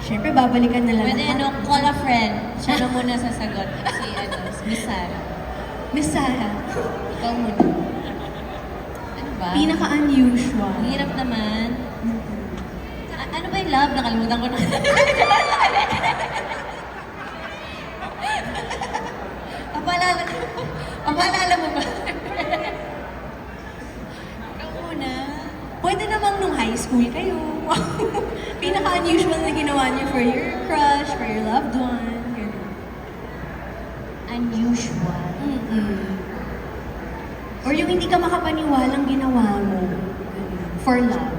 Siyempre, babalikan na lang. Pwede ano, call a friend. Siya na muna sasagot. Si ano, Miss Sarah. Miss Sarah, Ikaw muna. Ano ba? pinaka-unusual. Hirap naman. A- ano ba yung love? Nakalimutan ko na. Papalala Papalala mo ba? Ikaw muna. Pwede namang nung high school kayo. pinaka-unusual na ginawa niyo for your crush, for your loved one. Ganun. Unusual. Mm-mm. Or yung hindi ka makapaniwalang ginawa mo. For love.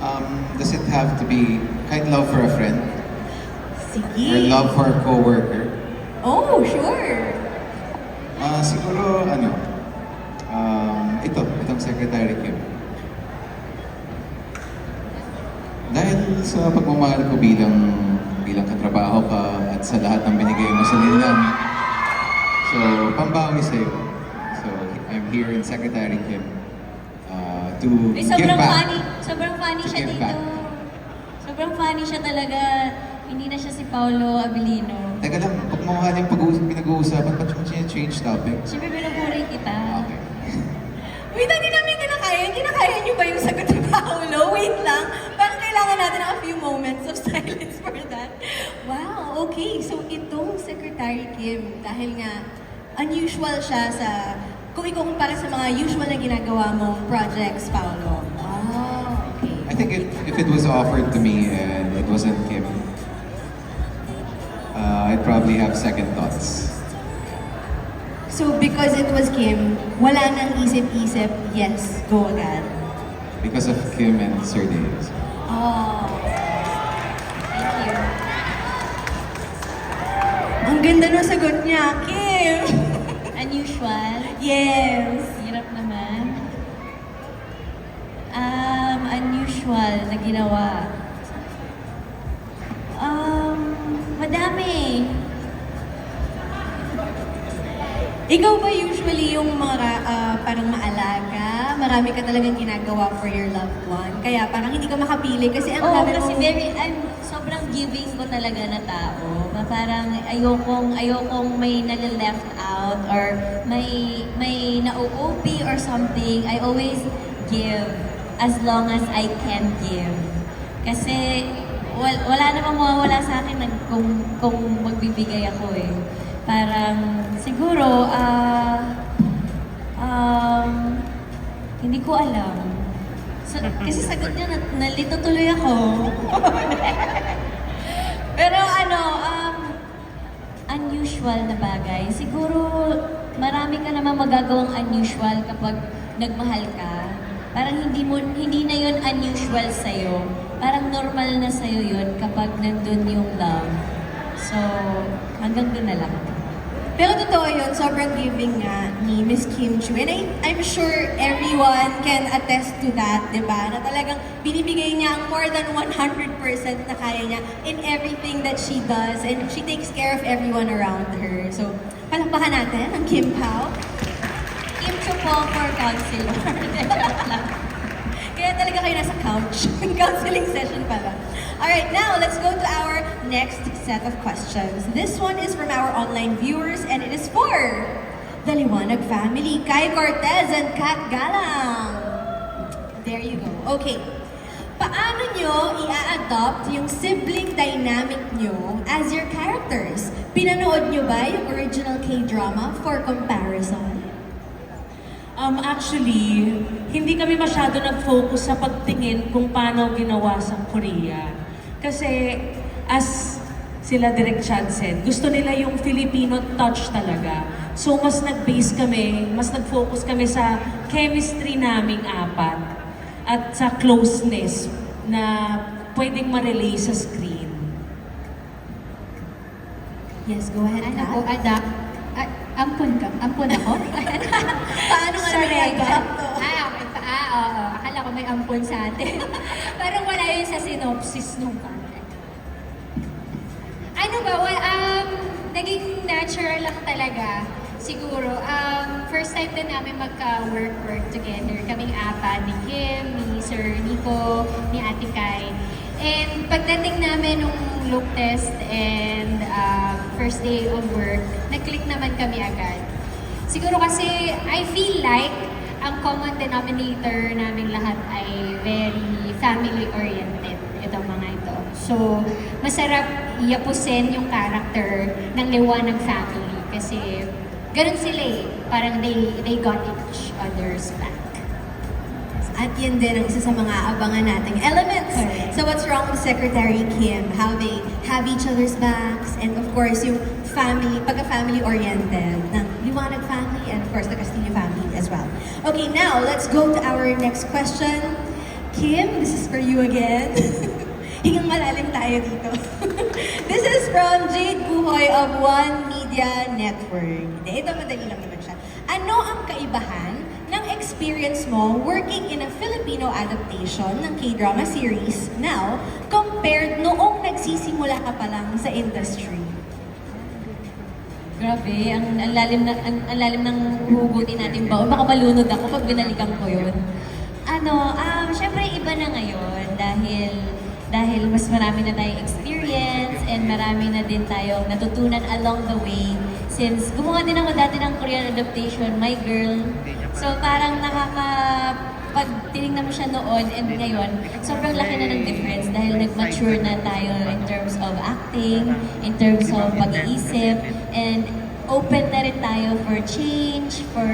Um, does it have to be kahit love for a friend Sige. or love for a coworker? Oh, sure. Ah, siguro ano, um, ito, itong Secretary Kim. Dahil sa pagmamahal ko bilang bilang katrabaho ka at sa lahat ng binigay mo sa nilang. So, pambawi sa'yo. So, I'm here in Secretary Kim uh, to Ay, give sobrang back. funny. Sobrang funny siya give dito. back. Sobrang funny siya talaga. Hindi na siya si Paolo Abilino. Teka lang, pagmamahal yung pag-uusap, pinag-uusapan, ba't mo change topic? Siyempre, pinupuri Secretary Kim, dahil nga unusual siya sa, kung ikukumpara sa mga usual na ginagawa mong projects, Paolo. Ah, okay. I think if, if it was offered to me and it wasn't Kim, uh, I'd probably have second thoughts. So because it was Kim, wala nang isip-isip, yes, go agad. Because of Kim and Sir Davis. Oh. Ang ganda ng sagot niya, Kim! Unusual. yes! Hirap naman. Um, unusual na ginawa. Um, madami. Ikaw ba usually yung mga ah, parang maalaga? Marami ka talagang ginagawa for your loved one. Kaya parang hindi ka makapili kasi ang Oo, dami kasi mong- very, I'm sobrang giving ko talaga na tao. Na parang ayokong, ayokong may nalileft out or may, may na-OOP or something. I always give as long as I can give. Kasi wal, wala namang mawawala sa akin nag, kung, kung magbibigay ako eh. Parang siguro, ah, um, hindi ko alam. So, kasi sagot niya, na, nalito tuloy ako. Pero ano, um, unusual na bagay. Siguro, marami ka naman magagawang unusual kapag nagmahal ka. Parang hindi mo hindi na 'yon unusual sa Parang normal na sa yun kapag nandun yung love. So, hanggang doon na lang. Pero totoo yun, sobrang giving nga ni Miss Kim Chu. And I, I'm sure everyone can attest to that, di ba? Na talagang binibigay niya ang more than 100% na kaya niya in everything that she does. And she takes care of everyone around her. So, palakpakan natin ang Kim Pao. Kim Chu po for counselor. Kaya talaga kayo nasa couch. Counseling session pala. Alright, now let's go to our next set of questions. This one is from our online viewers and it is for the Liwanag family, Kai Cortez and Kat Galang. There you go. Okay. Paano nyo i-adopt yung sibling dynamic nyo as your characters? Pinanood nyo ba yung original K-drama for comparison? Um, actually, hindi kami masyado nag-focus sa pagtingin kung paano ginawa sa Korea. Kasi, as sila Direk Chadsen, gusto nila yung Filipino touch talaga. So, mas nag-base kami, mas nag-focus kami sa chemistry naming apat at sa closeness na pwedeng ma-relay sa screen. Yes, go ahead, Ano adapt? Ah, ampun ka? Ampun ako? Paano Sorry, naman adapt? Ah, okay. Pa, ah, oo. Akala ko may ampun sa atin. Parang wala yun sa synopsis nung content. Ano ba? Well, um, naging natural lang talaga. Siguro, um, first time din namin magka-work-work together. Kaming apat, ni Kim, ni Sir Nico, ni Ate Kai. And pagdating namin nung look test and uh, first day of work, nag-click naman kami agad. Siguro kasi I feel like ang common denominator namin lahat ay very family-oriented itong mga ito. So, masarap yapusin yung character ng liwanag family kasi ganun sila eh. Parang they, they got each other's back. At yun din ang isa sa mga abangan nating elements. Correct. So what's wrong with Secretary Kim? How they have each other's backs and of course yung family, pagka-family oriented Liwanag family and of course the Castillo family as well. Okay, now let's go to our next question. Kim, this is for you again. Hingang malalim tayo dito. this is from Jade Buhoy of One Media Network. Hindi, ito madali lang naman siya. Ano ang kaibahan ng experience mo working in a Filipino adaptation ng K-drama series now compared noong nagsisimula ka pa lang sa industry? Grabe, ang, ang lalim na ang, ang lalim ng hugutin natin ba? Baka malunod ako pag binalikan ko 'yun. Ano, um, syempre iba na ngayon dahil dahil mas marami na tayong experience and marami na din tayong natutunan along the way since gumawa din ako dati ng Korean adaptation, My Girl. So parang nakaka pag tinignan mo siya noon and ngayon, sobrang laki na ng difference dahil nag-mature na tayo in terms of acting, in terms of pag-iisip, and open na rin tayo for change, for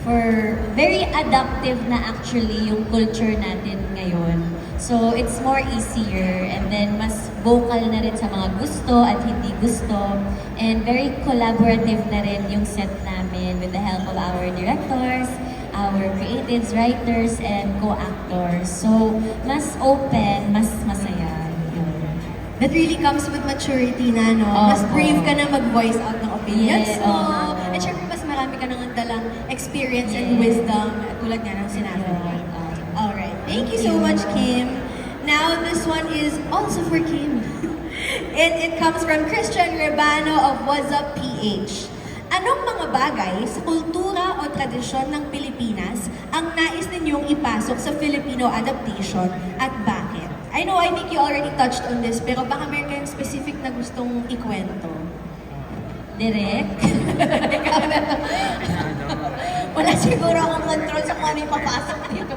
for very adaptive na actually yung culture natin ngayon. So, it's more easier and then mas vocal na rin sa mga gusto at hindi gusto and very collaborative na rin yung set namin with the help of our directors, our creatives, writers, and co-actors. So, mas open, mas masaya. Yun. That really comes with maturity na, no? Oo. Mas brave ka na mag-voice out ng opinions Yeah, mo. oo. At syempre, mas marami ka nang dalang experience and Yeah. wisdom tulad nga ng sinabi mo. Yeah. Alright. Thank you so much, Kim. Now, this one is also for Kim. and it comes from Christian Rebano of What's Up PH. Anong mga bagay sa kultura o tradisyon ng Pilipinas ang nais ninyong ipasok sa Filipino adaptation at bakit? I know, I think you already touched on this, pero baka meron kayong specific na gustong ikwento. Direct? Wala siguro akong control sa kung ano yung papasok dito.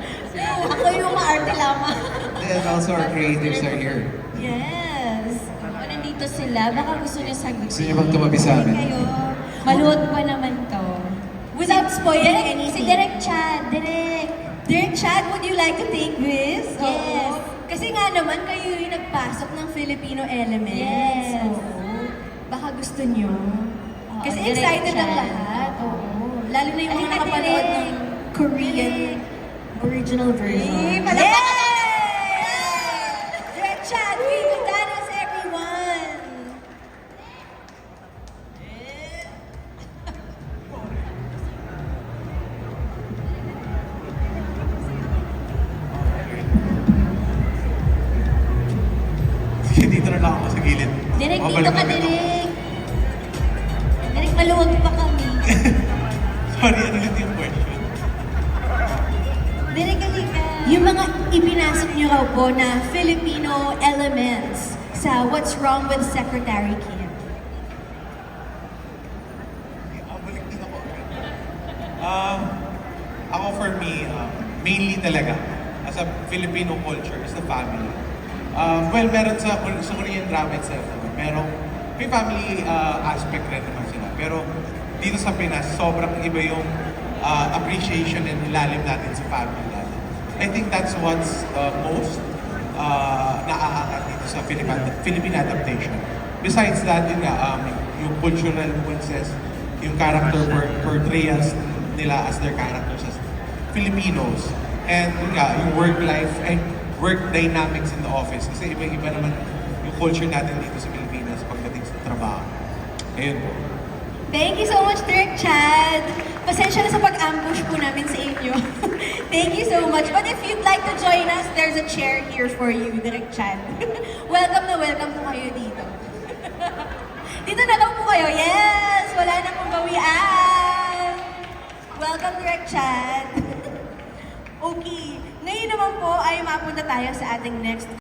Ako yung maarte lamang. And also our creatives are here. Yes. Kung nandito sila, baka gusto niyo sagutin. Gusto niyo bang tumabi sa amin? Kayo. Maluwag pa naman to. Without spoiling Direk, anything. si Direk Chad, Direk. Direk Chad, would you like to take this? Yes. Oo. Kasi nga naman, kayo yung nagpasok ng Filipino elements. Yes. Oo. Baka gusto nyo. Oo, Kasi Direk excited ang Chad. lahat. Oo. Lalo na yung Ay, mga nakapanood ng Korean original version. Eh, Yes! Lang ako sa gilid. Direk, dito ka. Direk. Direk, maluwag pa kami. Sorry, ano ulit yung question? Direk, halika. Yung mga ipinasok niyo raw po na Filipino elements sa What's Wrong with Secretary Kim. Ah, balik din ako. Um, ako for me, um, mainly talaga, as a Filipino culture, is the family. Um, well, meron sa, sa Korean drama itself, naman, merong, may family uh, aspect rin naman sila. Pero dito sa Pinas, sobrang iba yung uh, appreciation and ilalim natin sa family natin. I think that's what's uh, most uh, naaangat dito sa Philippine, Philippine adaptation. Besides that, yun nga, um, yung cultural nuances, yung character por- portrayals nila as their characters as Filipinos. And yun nga, yung work life and work dynamics in the office. Kasi iba-iba naman yung culture natin dito sa Pilipinas pagdating sa trabaho. Ayun po. Thank you so much, Direk Chad. Pasensya na sa pag-ambush po namin sa inyo. Thank you so much. But if you'd like to join us, there's a chair here for you, Direk Chad. welcome na welcome po kayo dito. dito na lang po kayo. Yes! Wala na pong bawian. Welcome, Direk Chad. Okay. Ngayon naman po ay mapunta tayo sa ating next